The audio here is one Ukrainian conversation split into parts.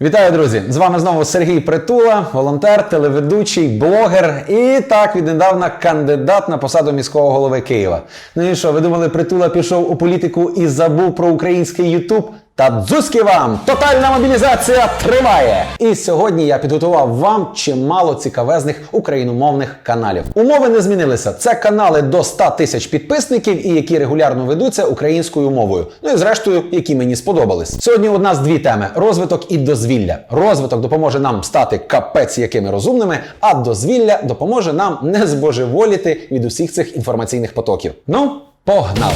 Вітаю, друзі! З вами знову Сергій Притула, волонтер, телеведучий, блогер і так віднедавна кандидат на посаду міського голови Києва. Ну і що, ви думали, Притула пішов у політику і забув про український Ютуб? Та дзузьки вам! Тотальна мобілізація триває! І сьогодні я підготував вам чимало цікавезних україномовних каналів. Умови не змінилися. Це канали до 100 тисяч підписників і які регулярно ведуться українською мовою. Ну і зрештою, які мені сподобались. Сьогодні у нас дві теми: розвиток і дозвілля. Розвиток допоможе нам стати капець якими розумними, а дозвілля допоможе нам не збожеволіти від усіх цих інформаційних потоків. Ну, погнали!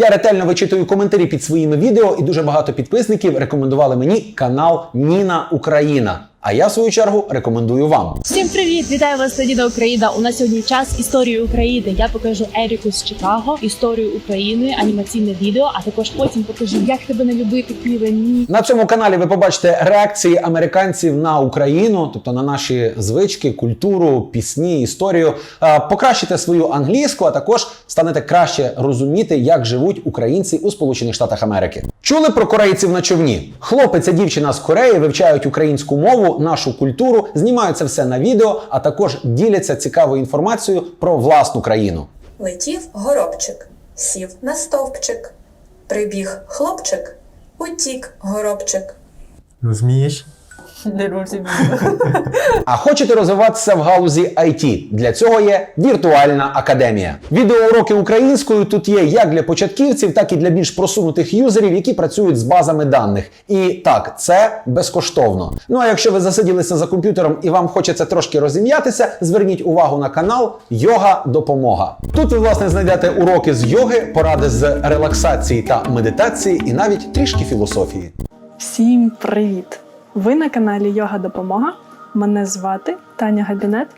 Я ретельно вичитую коментарі під своїми відео, і дуже багато підписників рекомендували мені канал Ніна Україна. А я в свою чергу рекомендую вам. Всім привіт! Вітаю вас це Україна. У нас сьогодні час історії України. Я покажу Еріку з Чикаго, історію України, анімаційне відео. А також потім покажу, як тебе не любити, Києве. Ні. На цьому каналі ви побачите реакції американців на Україну, тобто на наші звички, культуру, пісні, історію. Е, Покращите свою англійську, а також станете краще розуміти, як живуть українці у Сполучених Штатах Америки. Чули про корейців на човні? Хлопець і дівчина з Кореї вивчають українську мову, нашу культуру, знімають це все на відео, а також діляться цікавою інформацією про власну країну. Летів горобчик, сів на стовпчик. Прибіг хлопчик, утік горобчик. Розумієш? Не розумію. А хочете розвиватися в галузі IT? Для цього є віртуальна академія. Відеоуроки українською тут є як для початківців, так і для більш просунутих юзерів, які працюють з базами даних. І так, це безкоштовно. Ну а якщо ви засиділися за комп'ютером і вам хочеться трошки розім'ятися, зверніть увагу на канал Йога Допомога. Тут ви власне знайдете уроки з йоги, поради з релаксації та медитації, і навіть трішки філософії. Всім привіт! Ви на каналі Йога Допомога. Мене звати Таня Габінет.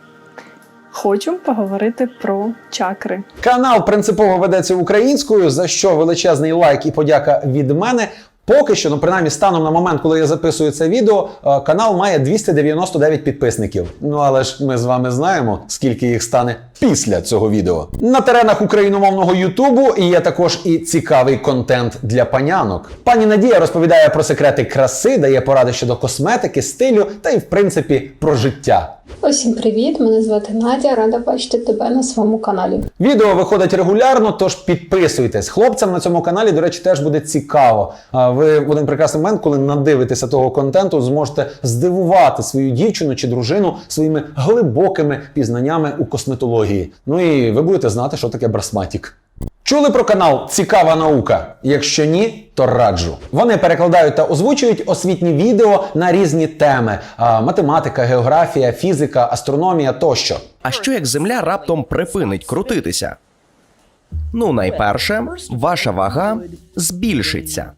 Хочу поговорити про чакри. Канал принципово ведеться українською, за що величезний лайк і подяка від мене. Поки що, ну принаймні станом на момент, коли я записую це відео, е, канал має 299 підписників. Ну але ж ми з вами знаємо, скільки їх стане після цього відео. На теренах україномовного Ютубу є також і цікавий контент для панянок. Пані Надія розповідає про секрети краси, дає поради щодо косметики, стилю та й в принципі про життя. Усім привіт! Мене звати Надя. Рада бачити тебе на своєму каналі. Відео виходить регулярно, тож підписуйтесь. Хлопцям на цьому каналі, до речі, теж буде цікаво. Ви в один прекрасний момент, коли надивитеся того контенту, зможете здивувати свою дівчину чи дружину своїми глибокими пізнаннями у косметології. Ну і ви будете знати, що таке брасматік. Чули про канал Цікава наука? Якщо ні, то раджу. Вони перекладають та озвучують освітні відео на різні теми: математика, географія, фізика, астрономія тощо. А що як Земля раптом припинить крутитися? Ну, найперше, ваша вага збільшиться.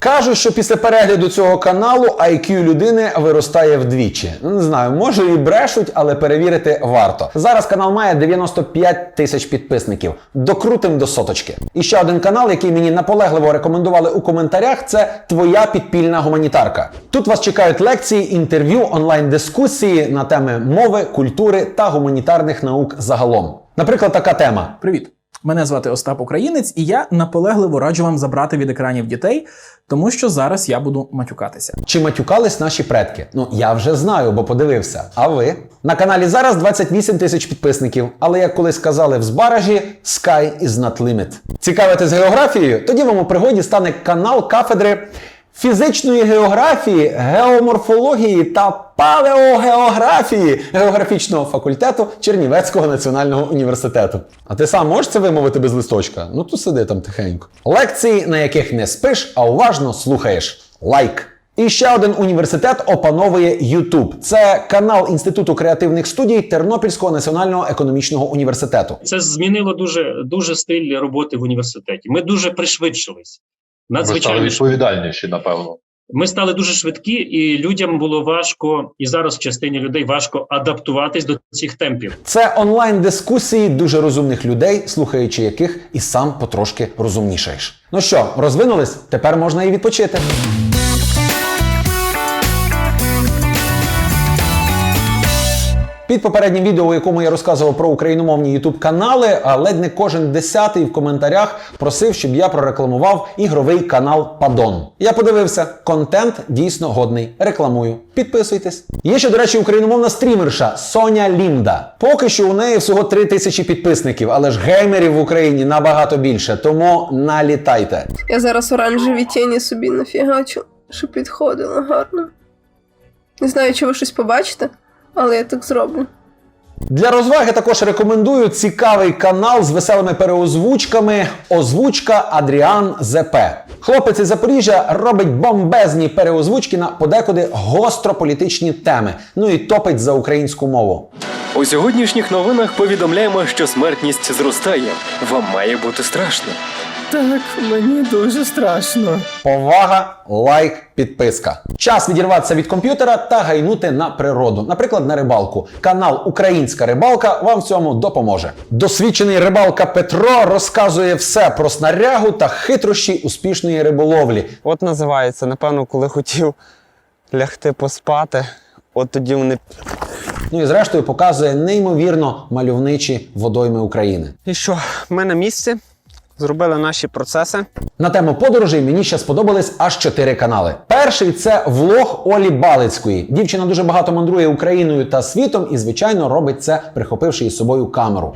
Кажуть, що після перегляду цього каналу IQ людини виростає вдвічі. Не знаю, може і брешуть, але перевірити варто. Зараз канал має 95 тисяч підписників. Докрутим до соточки. І ще один канал, який мені наполегливо рекомендували у коментарях, це Твоя підпільна гуманітарка. Тут вас чекають лекції, інтерв'ю, онлайн-дискусії на теми мови, культури та гуманітарних наук загалом. Наприклад, така тема. Привіт! Мене звати Остап Українець, і я наполегливо раджу вам забрати від екранів дітей, тому що зараз я буду матюкатися. Чи матюкались наші предки? Ну я вже знаю, бо подивився. А ви? На каналі зараз 28 тисяч підписників, але як колись сказали в збаражі, sky is not limit. Цікавитесь географією? Тоді вам у пригоді стане канал кафедри фізичної географії, геоморфології та палеогеографії географічного факультету Чернівецького національного університету. А ти сам можеш це вимовити без листочка? Ну то сиди там тихенько. Лекції, на яких не спиш, а уважно слухаєш. Лайк. І ще один університет опановує YouTube. Це канал Інституту креативних студій Тернопільського національного економічного університету. Це змінило дуже дуже стиль роботи в університеті. Ми дуже пришвидшились. Ви стали Надзвичайно відповідальніші, напевно. Ми стали дуже швидкі, і людям було важко, і зараз частині людей важко адаптуватись до цих темпів. Це онлайн-дискусії дуже розумних людей, слухаючи яких і сам потрошки розумнішаєш. Ну що, розвинулись? Тепер можна і відпочити. Під попереднім відео, у якому я розказував про україномовні youtube канали, ледь не кожен десятий в коментарях просив, щоб я прорекламував ігровий канал Падон. Я подивився, контент дійсно годний. Рекламую. Підписуйтесь. Є ще, до речі, україномовна стрімерша Соня Лінда. Поки що у неї всього 3 тисячі підписників, але ж геймерів в Україні набагато більше, тому налітайте. Я зараз оранжеві тіні собі нафігачу, щоб підходило гарно. Не знаю, чи ви щось побачите, але я так зроблю. Для розваги також рекомендую цікавий канал з веселими переозвучками Озвучка Адріан ЗП. Хлопець із Запоріжжя робить бомбезні переозвучки на подекуди гострополітичні теми. Ну і топить за українську мову. У сьогоднішніх новинах повідомляємо, що смертність зростає. Вам має бути страшно. Так, мені дуже страшно. Повага, лайк, підписка. Час відірватися від комп'ютера та гайнути на природу, наприклад, на рибалку. Канал Українська рибалка вам в цьому допоможе. Досвідчений рибалка Петро розказує все про снарягу та хитрощі успішної риболовлі. От називається, напевно, коли хотів лягти поспати, от тоді вони. Ну і зрештою показує неймовірно мальовничі водойми України. І що, ми на місці, зробили наші процеси. На тему подорожей мені ще сподобались аж чотири канали. Перший це влог Олі Балицької. Дівчина дуже багато мандрує Україною та світом і, звичайно, робить це, прихопивши із собою камеру.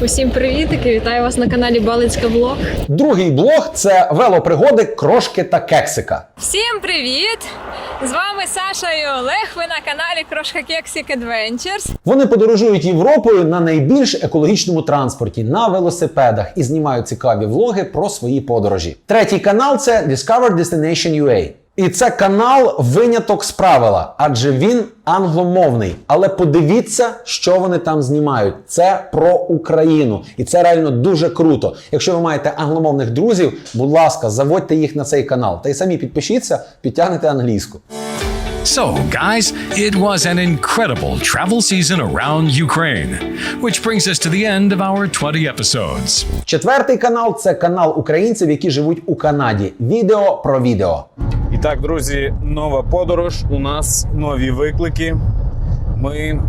Усім привітики! Вітаю вас на каналі Балицька Влог. Другий блог це велопригоди, крошки та кексика. Всім привіт! З вами Саша і Олег. Ви на каналі Крошка Кексік Adventures. Вони подорожують Європою на найбільш екологічному транспорті на велосипедах і знімають цікаві влоги про свої подорожі. Третій канал це Discover Destination UA. І це канал виняток з правила, адже він англомовний. Але подивіться, що вони там знімають. Це про Україну, і це реально дуже круто. Якщо ви маєте англомовних друзів, будь ласка, заводьте їх на цей канал. Та й самі підпишіться, підтягнете англійську. So, guys, it was an incredible travel season around Ukraine, which brings us to the end of our 20 episodes. Четвертий канал це канал українців, які живуть у Канаді. Відео про відео. І так, друзі, нова подорож. У нас нові виклики. Ми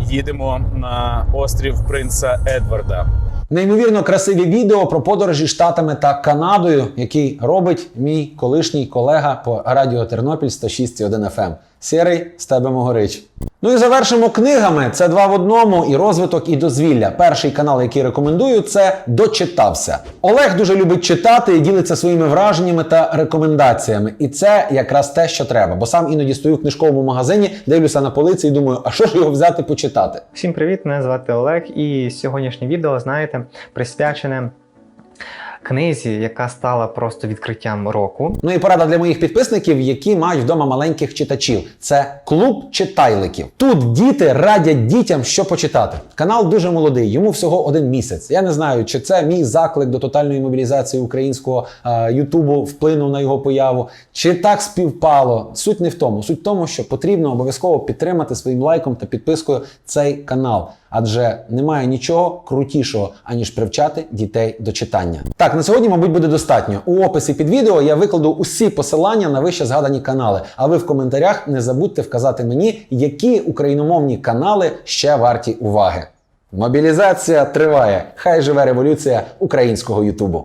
їдемо на острів Принца Едварда. Неймовірно красиві відео про подорожі Штатами та Канадою, який робить мій колишній колега по радіо Тернопіль 106,1 FM. Сірий, з тебе могорич. Ну і завершимо книгами. Це два в одному і розвиток, і дозвілля. Перший канал, який рекомендую, це дочитався. Олег дуже любить читати і ділиться своїми враженнями та рекомендаціями. І це якраз те, що треба. Бо сам іноді стою в книжковому магазині, дивлюся на полиці і думаю, а що ж його взяти почитати? Всім привіт! Мене звати Олег, і сьогоднішнє відео, знаєте, присвячене книзі, яка стала просто відкриттям року. Ну і порада для моїх підписників, які мають вдома маленьких читачів. Це клуб читайликів. Тут діти радять дітям, що почитати. Канал дуже молодий, йому всього один місяць. Я не знаю, чи це мій заклик до тотальної мобілізації українського е, Ютубу вплинув на його появу, чи так співпало. Суть не в тому. Суть в тому, що потрібно обов'язково підтримати своїм лайком та підпискою цей канал. Адже немає нічого крутішого, аніж привчати дітей до читання. Так, на сьогодні, мабуть, буде достатньо. У описі під відео я викладу усі посилання на вище згадані канали. А ви в коментарях не забудьте вказати мені, які україномовні канали ще варті уваги. Мобілізація триває. Хай живе революція українського Ютубу.